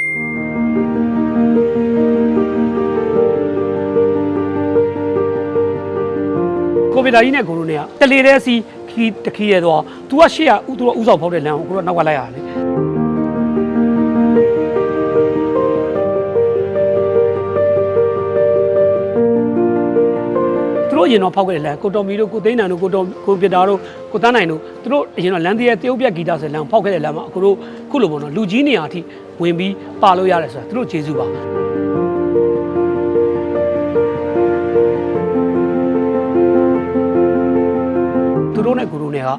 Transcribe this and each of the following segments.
ကိုဗစ်ဒါကြီးနဲ့ကိုရိုနာကတလေတဲ့စီခီတခီရဲတော့ तू ကရှေ့ကဥသူဥဆောင်ဖောက်တဲ့လမ်းကိုကိုရိုနောက်ကလိုက်ရတယ်လေသူတို့အရင်တော့ဖောက်ခဲ့တဲ့လမ်းကိုတော်မီတို့ကိုသိန်းနန်တို့ကိုတော်ကိုပြတာတို့ကိုတန်းနိုင်တို့သူတို့အရင်တော့လမ်းတည်းတရုတ်ပြက်ဂီတဆိုတဲ့လမ်းဖောက်ခဲ့တဲ့လမ်းမှာအခုတို့ခုလိုပေါ့နော်လူကြီးနေရာအထိ ဝင်ပြီးပါလို့ရတယ်ဆိုတာသူတို့ကျေးဇူးပါသူတို့နဲ့ကိုရိုနဲ့က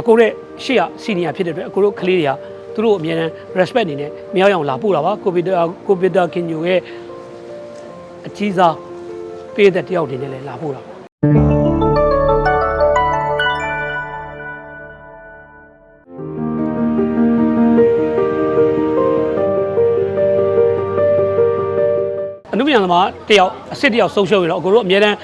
အကိုရဲ့ရှေ့ကစီနီယာဖြစ်တဲ့အတွက်အကိုတို့ကလေးတွေကသူတို့အမြဲတမ်း respect အနေနဲ့မြောက်အောင်လာပို့တာပါကိုဗစ်ကိုဗစ်တာခင်ညိုရဲ့အကြီးစားပေးတဲ့တယောက်တွေနဲ့လည်းလာပို့တာပါ အနုပညာသမားတယောက်အစ်စ်တယောက်ဆုံးရှုံးရတော့အကိုတို့အမြဲတမ်း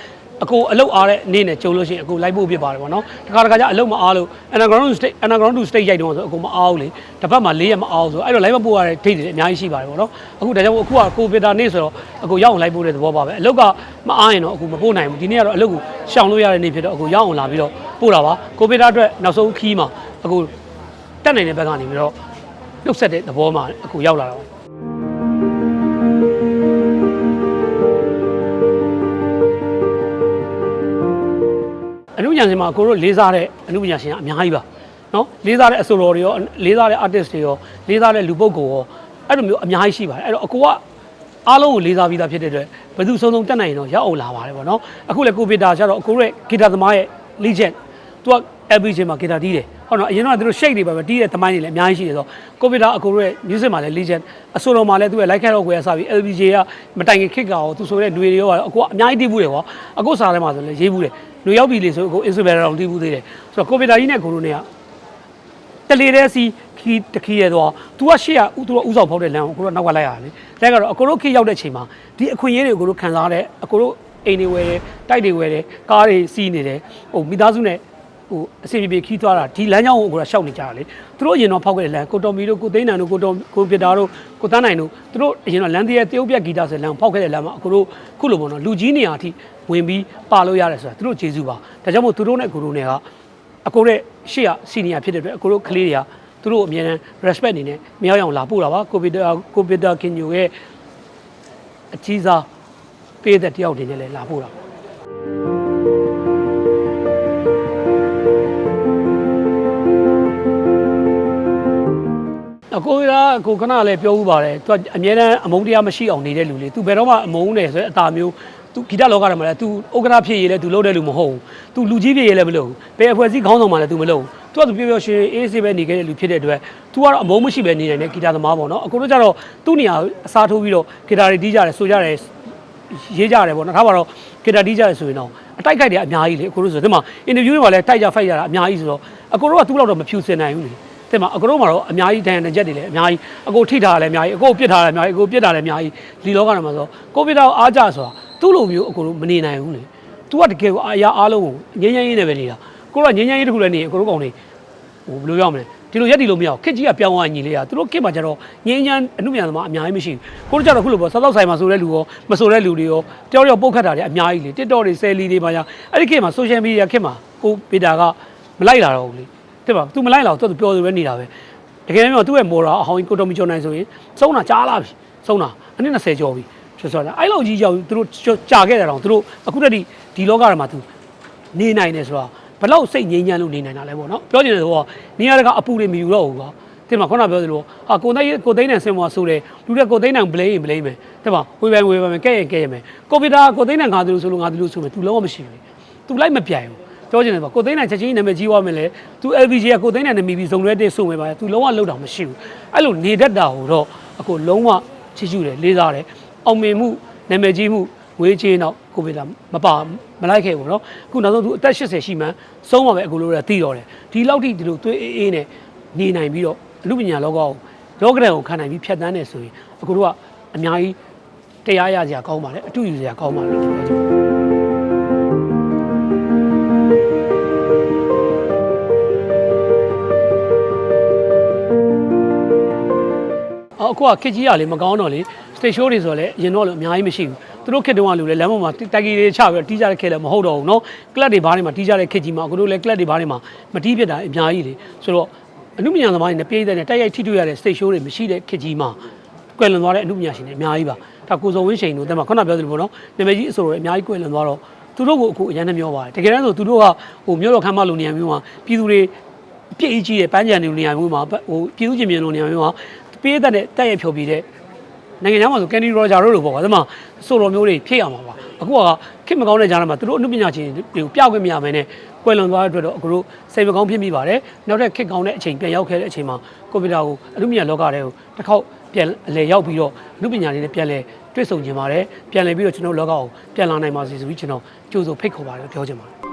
အကိုအလုတ်အားတဲ့အနေနဲ့ကြုံလို့ရှိရင်အကိုလိုက်ဖို့ဖြစ်ပါတယ်ပေါ့နော်တခါတခါကျအလုတ်မအားလို့ underground to state underground to state ရိုက်တော့ဆိုအကိုမအားဘူးလေတစ်ဖက်မှာ၄ရက်မအားဘူးဆိုအဲ့တော့လိုက်မပို့ရတဲ့ဒိတ်တွေအများကြီးရှိပါတယ်ပေါ့နော်အခုဒါကြောင့်အခုကကိုဗစ်တာနေ့ဆိုတော့အကိုရောက်အောင်လိုက်ပို့တဲ့သဘောပါပဲအလုတ်ကမအားရင်တော့အကိုမပို့နိုင်ဘူးဒီနေ့ကတော့အလုတ်ကိုရှောင်လို့ရတဲ့နေ့ဖြစ်တော့အကိုရောက်အောင်လာပြီးတော့ပို့တာပါကိုဗစ်တာအတွက်နောက်ဆုံးခီးမှာအကိုတက်နိုင်တဲ့ဘက်ကနေပြီးတော့နှုတ်ဆက်တဲ့သဘောမှာအကိုရောက်လာတာပါ အနုပညာရှင်မှာကိုတို့လေးစားတဲ့အနုပညာရှင်ကအများကြီးပါနော်လေးစားတဲ့အဆိုတော်တွေရောလေးစားတဲ့ artist တွေရောလေးစားတဲ့လူပုဂ္ဂိုလ်ရောအဲ့လိုမျိုးအများကြီးရှိပါတယ်အဲ့တော့အကိုကအားလုံးကိုလေးစားပြီးသားဖြစ်တဲ့အတွက်ဘယ်သူစုံစုံတက်နိုင်ရင်တော့ရောက်အောင်လာပါတယ်ပေါ့နော်အခုလည်းကိုဗစ်တာကျတော့အကိုရဲ့ဂီတာသမားရဲ့ legend သူက every ချိန်မှာဂီတာတီးတယ်ဟုတ်နော်အရင်တော့သူတို့ shake တွေပဲပဲတီးတဲ့သမိုင်းတွေလည်းအများကြီးရှိတယ်ဆိုတော့ကိုဗစ်တာအကိုရဲ့ music မှာလည်း legend အဆိုတော်မှာလည်းသူရဲ့ like ခဲ့တော့ကိုရစပြီး LBJ ကမတိုင်ခင်ခစ်ကရောသူဆိုတဲ့ຫນွေတွေရောအကိုကအများကြီးတီးဘူးတယ်ကွာအကိုစားထဲမှာဆိုလည်းရေးဘူးတယ်ຫນွေရောက်ပြီလေဆိုအကို Instagram တောင်တီးဘူးသေးတယ်ဆိုတော့ကိုဗစ်တာကြီးနဲ့ကိုရိုနေက တလေတဲ့စီခီတခီရဲတော့ तू ကရှေ့ကဥသူဥဆောင်ဖောက်တဲ့လမ်းကိုကိုတို့နောက်ကလိုက်ရတယ်လေလက်ကတော့အကိုတို့ခေတ်ရောက်တဲ့ချိန်မှာဒီအခွင့်အရေးတွေကိုတို့ခံစားရတဲ့အကိုတို့အိမ်တွေဝယ်တယ်တိုက်တွေဝယ်တယ်ကားတွေစီးနေတယ်ဟိုမိသားစုနဲ့ ဟိုအစီအပြေခီးသွားတာဒီလမ်းကြောင်းကိုကိုကရှောက်နေကြတာလေသူတို့အရင်တော့ဖောက်ခဲ့တဲ့လမ်းကိုတော်မီတို့ကိုသိန်းနန်တို့ကိုတော်ကိုပြတာတို့ကိုတန်းနိုင်တို့သူတို့အရင်တော့လမ်းတည်းတရုတ်ပြက်ဂီတဆိုတဲ့လမ်းဖောက်ခဲ့တဲ့လမ်းမှာအကိုတို့ခုလိုပေါ့နော်လူကြီးနေရာအထိဝင်ပြီးပါလို့ရတယ်ဆိုတာသူတို့ကျေးဇူးပါဒါကြောင့်မို့သူတို့နဲ့ကိုတို့နဲ့ကအကိုရဲ့ရှေ့ကစီနီယာဖြစ်တဲ့အတွက်အကိုတို့ကလေးတွေကသူတို့အမြဲတမ်း respect အနေနဲ့မြောက်အောင်လာပို့တာပါကိုဗစ်ကိုဗစ်တာခင်ညိုရဲ့အကြီးစားပေးတဲ့တယောက်တွေနဲ့လည်းလာပို့တာပါ အကိုရာကိုခဏလည်းပြောဥပါတယ်သူကအမြဲတမ်းအမုန်းတရားမရှိအောင်နေတဲ့လူလေသူဘယ်တော့မှအမုန်းတယ်ဆိုတဲ့အတာမျိုးသူဂီတလောကထဲမှာလည်း तू ဥက္ကဋ္ဌဖြစ်ရေးလဲ तू လုပ်တဲ့လူမဟုတ်ဘူး तू လူကြီးဖြစ်ရေးလဲမလုပ်ဘူးဘယ်အဖွဲ့အစည်းခေါင်းဆောင်မှလည်း तू မလုပ်ဘူး तू က तू ပြောပြောရှင်းအေးဆေးပဲနေခဲ့တဲ့လူဖြစ်တဲ့အတွက် तू ကတော့အမုန်းမရှိပဲနေနိုင်တဲ့ဂီတသမားပေါ့နော်အခုတို့ကျတော့သူ့နေရာအစားထိုးပြီးတော့ဂီတာတွေတီးကြတယ်ဆိုကြတယ်ရေးကြတယ်ပေါ့နော်ဒါပါတော့ဂီတာတီးကြတယ်ဆိုရင်တော့အတိုက်ခိုက်တွေအများကြီးလေအခုတို့ဆိုဒီမှာအင်တာဗျူးတွေမှာလည်းတိုက်ကြဖိုက်ကြတာအများကြီးဆိုတော့အခုတို့ကသူ့လောက်တော့မဖြူစင်နိုင်ဘူးလေ တင်မှာအကုန်လုံးမှာတော့အများကြီးဒဏ်ရာနဲ့ချက်တွေလည်းအများကြီးအကိုထိထားတာလည်းအများကြီးအကိုပြစ်ထားတာလည်းအများကြီးအကိုပြစ်တာလည်းအများကြီးဒီလောကထဲမှာဆိုကိုဗစ်တော့အားကြဆိုတာသူ့လိုမျိုးအကိုတို့မနေနိုင်ဘူးလေ။ तू ကတကယ်ကိုအရာအားလုံးကိုငြိမ်းချမ်းရေးနဲ့ပဲနေတာ။ကိုကငြိမ်းချမ်းရေးတစ်ခုလည်းနေအကိုတို့ကောင်နေဟိုဘယ်လိုပြောမလဲ။ဒီလိုရက်ဒီလိုမရအောင်ခက်ကြီးကပြောင်းသွားညီလေးကသူတို့ခက်မှာကျတော့ငင်းညမ်းအမှုမြန်သမားအများကြီးမရှိဘူးကိုတို့ကျတော့ခုလိုပေါ့စားတော့ဆိုင်မှာဆိုတဲ့လူရောမဆိုတဲ့လူတွေရောတယောက်ယောက်ပုတ်ခတ်တာတွေအများကြီးလေ TikTok တွေ Sell တွေပါညာအဲ့ဒီခက်မှာ Social Media ခက်မှာကိုဗီတာကမလိုက်လာတော့ဘူးလေ တဲ့ပါသူမလိုက်လာတော့သူပျော်သူပဲနေတာပဲတကယ်တော့သူ့ရဲ့မော်ရာအဟောင်းကိုတော်မီကျော်နိုင်ဆိုရင်စုံတာကြားလာပြီစုံတာအနည်း20ကျော်ပြီဖြစ်ဆိုတာအဲ့လောက်ကြီးကြောက်သူတို့ကြာခဲ့တယ်တော့သူတို့အခုတည်းဒီဒီလောကထဲမှာသူနေနိုင်တယ်ဆိုတော့ဘလောက်စိတ်ငြိမ်းချမ်းလို့နေနိုင်တာလဲပေါ့နော်ပြောချင်တယ်ဆိုတော့နေရတကအပူတွေမယူတော့ဘူးကွာတင်မခုနပြောသလိုဟာကိုသိကိုသိနိုင်ဆင်မဆိုတယ်လူတွေကကိုသိနိုင် blame blame ပဲတင်မဝေဖန်ဝေဖန်ပဲကဲရင်ကဲရင်ပဲကွန်ပျူတာကိုသိနိုင်ငါတို့ဆိုလို့ငါတို့ဆိုမယ်သူလုံးဝမရှိဘူး तू လိုက်မပြိုင်ဘူး ပြောချင်တယ်ပေါ့ကိုသိန်းနဲ့ချက်ချင်းနာမည်ကြီးသွားမယ်လေ तू LVG ကကိုသိန်းနဲ့နာမည်ပြီးစုံရဲတဲ့ဆိုမယ်ပါ तू လုံးဝလောက်တာမရှိဘူးအဲ့လိုနေတတ်တာဟိုတော့အခုလုံးဝချစ်ချူတယ်လေးစားတယ်အောင်မြင်မှုနာမည်ကြီးမှုဝေးချင်းတော့ကိုဗစ်လာမပါမလိုက်ခဲ့ဘူးเนาะအခုနောက်ဆုံးသူအသက်80ရှိမှန်းဆုံးပါပဲအခုလိုရသိတော့တယ်ဒီလောက်ထိဒီလိုသွေးအေးအေးနဲ့နေနိုင်ပြီးတော့အမှုပညာလောကကိုလောကဒဏ်ကိုခံနိုင်ပြီးဖြတ်တန်းနေဆိုရင်အခုတို့ကအများကြီးတရားရစရာကောင်းပါလေအတူယူစရာကောင်းပါလေ အခုကခက်ကြီးရလေမကောင်းတော့လေ stage show တွေဆိုတော့လေအရင်တော့လည်းအများကြီးမရှိဘူးသူတို့ခက်တုန်းကလူလေလမ်းပေါ်မှာတက်ကြီးတွေချပြီးတော့တီးကြတဲ့ခက်လည်းမဟုတ်တော့ဘူးเนาะကလပ်တွေဘားတွေမှာတီးကြတဲ့ခက်ကြီးမှာအခုတို့လည်းကလပ်တွေဘားတွေမှာမတီးဖြစ်တာအများကြီးလေဆိုတော့အမှုပညာသမားတွေနဲ့ပြည်တဲ့နဲ့တိုက်ရိုက်ထိတွေ့ရတဲ့ stage show တွေမရှိတဲ့ခက်ကြီးမှာကွယ်လွန်သွားတဲ့အမှုပညာရှင်တွေအများကြီးပါဒါကိုစုံဝင်းရှိန်တို့တဲ့မှာခုနပြောသလိုပေါ့နော်နာမည်ကြီးအဆိုတော်တွေအများကြီးကွယ်လွန်သွားတော့သူတို့ကိုအခုအရင်နဲ့ပြောပါတယ်တကယ်တမ်းဆိုသူတို့ကဟိုမြို့တော်ခမ်းမလိုနေရာမျိုးမှာပြည်သူတွေပြည့်အကြီးတဲ့ပန်းချန်တွေနေရာမျိုးမှာဟိုပြည်သူချင်းမြင်လိုနေရာမျိုးမှာ ပြည်သက်တဲ့တိုက်ရိုက်ဖြောပြတဲ့နိုင်ငံခြားမှာဆိုကန်ဒီရောဂျာတို့လိုပေါ့ကွာဒါမှဆိုတော်မျိုးတွေဖြည့်ရမှာပါအခုကခင်မကောင်းတဲ့ကြားထဲမှာသူတို့အမှုပညာရှင်တွေကိုပြခွင့်မရဘဲနဲ့ကွယ်လွန်သွားတဲ့အတွက်တော့အခုတို့စိတ်မကောင်းဖြစ်မိပါတယ်နောက်တဲ့ခက်ကောင်းတဲ့အချိန်ပြန်ရောက်ခဲ့တဲ့အချိန်မှာကွန်ပျူတာကိုအမှုပညာလောကတွေကိုတစ်ခေါက်ပြန်အလဲရောက်ပြီးတော့အမှုပညာတွေနဲ့ပြန်လဲတွေ့ဆုံခြင်းပါတယ်ပြန်လဲပြီးတော့ကျွန်တော်လောကကိုပြန်လာနိုင်ပါစေဆိုပြီးကျွန်တော်ကြိုးစိုးဖိတ်ခေါ်ပါတယ်လို့ပြောချင်ပါတယ်